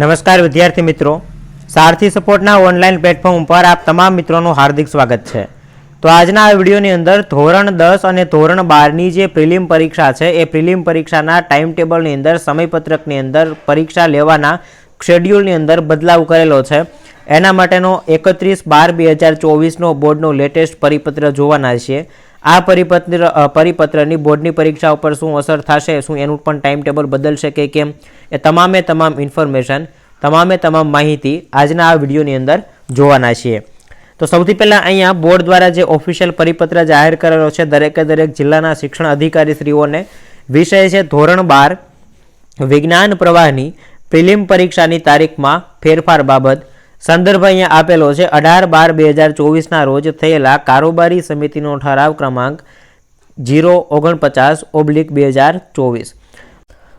નમસ્કાર વિદ્યાર્થી મિત્રો. સારથી સપોર્ટના ઓનલાઈન પ્લેટફોર્મ ઉપર આપ તમામ મિત્રોનું હાર્દિક સ્વાગત છે. તો આજના આ વિડીયોની અંદર ધોરણ દસ અને ધોરણ બારની જે પ્રિલિમ પરીક્ષા છે, એ પ્રિલિમ પરીક્ષાના ટાઈમ ટેબલની અંદર, સમયપત્રકની અંદર, પરીક્ષા લેવાના શેડ્યુલની અંદર બદલાવ કરેલો છે. એના માટેનો એકત્રીસ બાર બે હજાર ચોવીસનો બોર્ડનો લેટેસ્ટ પરિપત્ર જોવાના છીએ. આ પરિપત્ર પરિપત્રની બોર્ડની પરીક્ષા ઉપર શું અસર થશે, શું એનું પણ ટાઈમ ટેબલ બદલશે કે કેમ, એ તમામે તમામ ઇન્ફોર્મેશન, તમામે તમામ માહિતી આજના આ વિડીયોની અંદર જોવાના છીએ. તો સૌથી પહેલાં અહીંયા બોર્ડ દ્વારા જે ઓફિશિયલ પરિપત્ર જાહેર કરેલો છે, દરેકે દરેક જિલ્લાના શિક્ષણ અધિકારીશ્રીઓને, વિષય છે ધોરણ બાર, વિજ્ઞાન પ્રવાહની પ્રિલિમ પરીક્ષાની તારીખમાં ફેરફાર બાબત સંદર્ભ અહીંયા આપેલો છે. અઢાર બાર બે હજાર ચોવીસના રોજ થયેલા કારોબારી સમિતિનો ઠરાવ ક્રમાંક જીરો ઓગણપચાસ ઓબ્લિક બે હજાર ચોવીસ.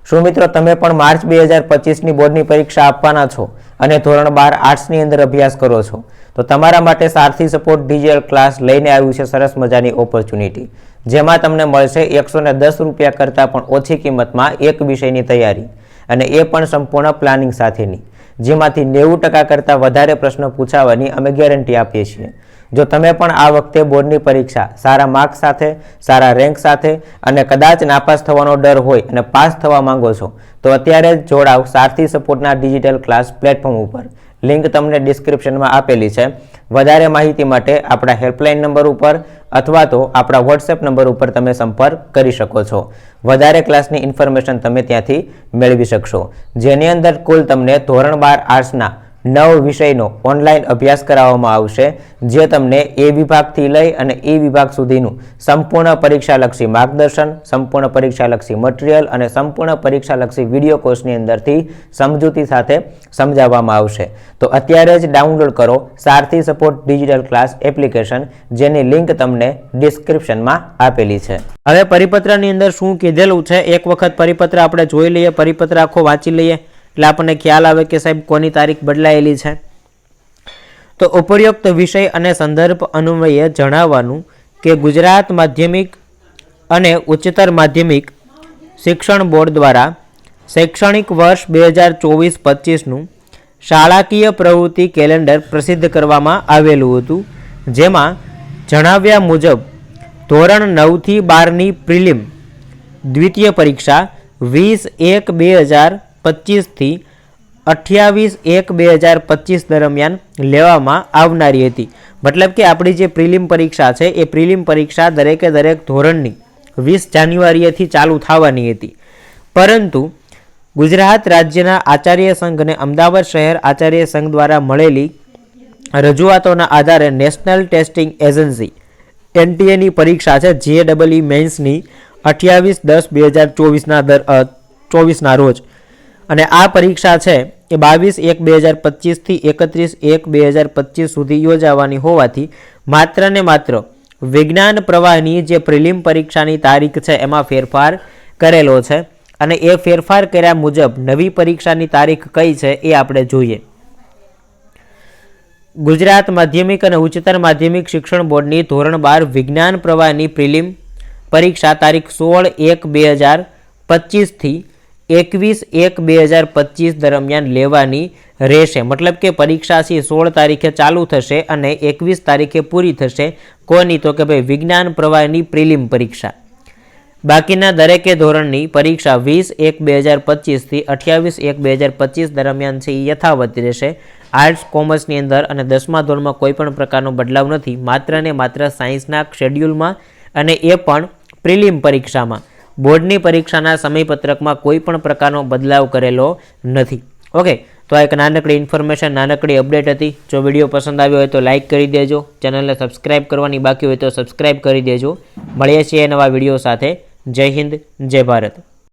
શું મિત્રો, તમે પણ માર્ચ બે હજાર પચીસની બોર્ડની પરીક્ષા આપવાના છો અને ધોરણ બાર આર્ટ્સની અંદર અભ્યાસ કરો છો, તો તમારા માટે સારથી સપોર્ટ ડિજિટલ ક્લાસ લઈને આવ્યું છે સરસ મજાની ઓપોર્ચ્યુનિટી. જેમાં તમને મળશે એકસો ને દસ રૂપિયા કરતાં પણ ઓછી કિંમતમાં એક વિષયની તૈયારી અને એ પણ સંપૂર્ણ પ્લાનિંગ સાથેની. જેમાંથી નેવું ટકા કરતાં વધારે પ્રશ્નો પૂછાવાની અમે ગેરંટી આપીએ છીએ. જો તમે પણ આ વખતે બોર્ડની પરીક્ષા સારા માર્ક્સ સાથે, સારા રેન્ક સાથે અને કદાચ નાપાસ થવાનો ડર હોય અને પાસ થવા માંગો છો, તો અત્યારે જ જોડાવ સારથી સપોર્ટના ડિજિટલ ક્લાસ પ્લેટફોર્મ ઉપર. લિંક તમને ડિસ્ક્રિપ્શનમાં આપેલી છે. વધારે માહિતી માટે આપણા હેલ્પલાઇન નંબર ઉપર અથવા તો આપણા વોટ્સએપ નંબર ઉપર તમે સંપર્ક કરી શકો છો. વધારે ક્લાસની ઇન્ફોર્મેશન તમે ત્યાંથી મેળવી શકશો. જેની અંદર કુલ તમને ધોરણ બાર આર્ટ્સના નવ વિષયનો ઓનલાઈન અભ્યાસ કરાવવામાં આવશે, જે તમને એ વિભાગથી લઈ અને એ વિભાગ સુધીનું સંપૂર્ણ પરીક્ષાલક્ષી માર્ગદર્શન, સંપૂર્ણ પરીક્ષાલક્ષી મટીરિયલ અને સંપૂર્ણ પરીક્ષાલક્ષી વીડિયો કોર્સની અંદરથી સમજૂતી સાથે સમજાવવામાં આવશે. તો અત્યારે જ ડાઉનલોડ કરો Sarthi support digital class application જેની લિંક તમને ડિસ્ક્રિપ્શનમાં આપેલી છે. હવે પરિપત્રની અંદર શું કીધેલું છે? એક વખત પરિપત્ર આપણે જોઈ લઈએ, પરિપત્ર આખો વાંચી લઈએ. એટલે આપણને ખ્યાલ આવે કે સાહેબ કોની તારીખ બદલાયેલી છે. તો ઉપરોક્ત વિષય અને સંદર્ભ અન્વયે જણાવવાનું કે ગુજરાત માધ્યમિક અને ઉચ્ચતર માધ્યમિક શિક્ષણ બોર્ડ દ્વારા શૈક્ષણિક વર્ષ બે હજાર ચોવીસ પચીસનું શાળાકીય પ્રવૃત્તિ કેલેન્ડર પ્રસિદ્ધ કરવામાં આવેલું હતું. જેમાં જણાવ્યા મુજબ ધોરણ નવથી બારની પ્રિલિમ દ્વિતીય પરીક્ષા વીસ એક બે હજાર પચીસથી અઠ્યાવીસ એક બે હજાર પચીસ દરમિયાન લેવામાં આવનારી હતી. મતલબ કે આપણી જે પ્રિલિમ પરીક્ષા છે, એ પ્રિલિમ પરીક્ષા દરેકે દરેક ધોરણની વીસ જાન્યુઆરીએથી ચાલુ થવાની હતી. પરંતુ ગુજરાત રાજ્યના આચાર્ય સંઘ અને અમદાવાદ શહેર આચાર્ય સંઘ દ્વારા મળેલી રજૂઆતોના આધારે નેશનલ ટેસ્ટિંગ એજન્સી એનટીએની પરીક્ષા છે, જે ડબલઈ મેન્સની અઠ્યાવીસ દસ બે હજાર ચોવીસના દર ચોવીસના રોજ અને આ પરીક્ષા છે એ બાવીસ એક બે હજાર પચીસથી એકત્રીસ એક બે હજાર પચીસ સુધી યોજાવાની હોવાથી માત્ર ને માત્ર વિજ્ઞાન પ્રવાહની જે પ્રિલિમ પરીક્ષાની તારીખ છે, એમાં ફેરફાર કરેલો છે અને એ ફેરફાર કર્યા મુજબ નવી પરીક્ષાની તારીખ કઈ છે એ આપણે જોઈએ. ગુજરાત માધ્યમિક અને ઉચ્ચતર માધ્યમિક શિક્ષણ બોર્ડની ધોરણ બાર વિજ્ઞાન પ્રવાહની પ્રિલિમ પરીક્ષા તારીખ સોળ એક બે હજાર પચીસથી એકવીસ એક બે હજાર પચીસ દરમિયાન લેવાની રહેશે. મતલબ કે પરીક્ષા છે સોળ તારીખે ચાલુ થશે અને એકવીસ તારીખે પૂરી થશે. કોની તો કે ભાઈ વિજ્ઞાન પ્રવાહની પ્રિલિમ પરીક્ષા. બાકીના દરેકે ધોરણની પરીક્ષા વીસ એક બે હજાર પચીસથી અઠ્યાવીસ એક બે હજાર પચીસ દરમિયાન છે એ યથાવત રહેશે. આર્ટ્સ, કોમર્સની અંદર અને દસમા ધોરણમાં કોઈ પણ પ્રકારનો બદલાવ નથી. માત્ર ને માત્ર સાયન્સના શેડ્યુલમાં અને એ પણ પ્રિલિમ પરીક્ષામાં. બોર્ડની પરીક્ષાના સમયપત્રકમાં કોઈ પણ પ્રકારનો બદલાવ કરેલો નથી. ઓકે, તો આ એક નાનકડી ઇન્ફોર્મેશન, નાનકડી અપડેટ હતી. જો વીડિયો પસંદ આવ્યો હોય તો લાઇક કરી દેજો. ચેનલને સબસ્ક્રાઇબ કરવાની બાકી હોય તો સબસ્ક્રાઇબ કરી દેજો. મળીએ છીએ નવા વીડિયો સાથે. જય હિન્દ, જય ભારત.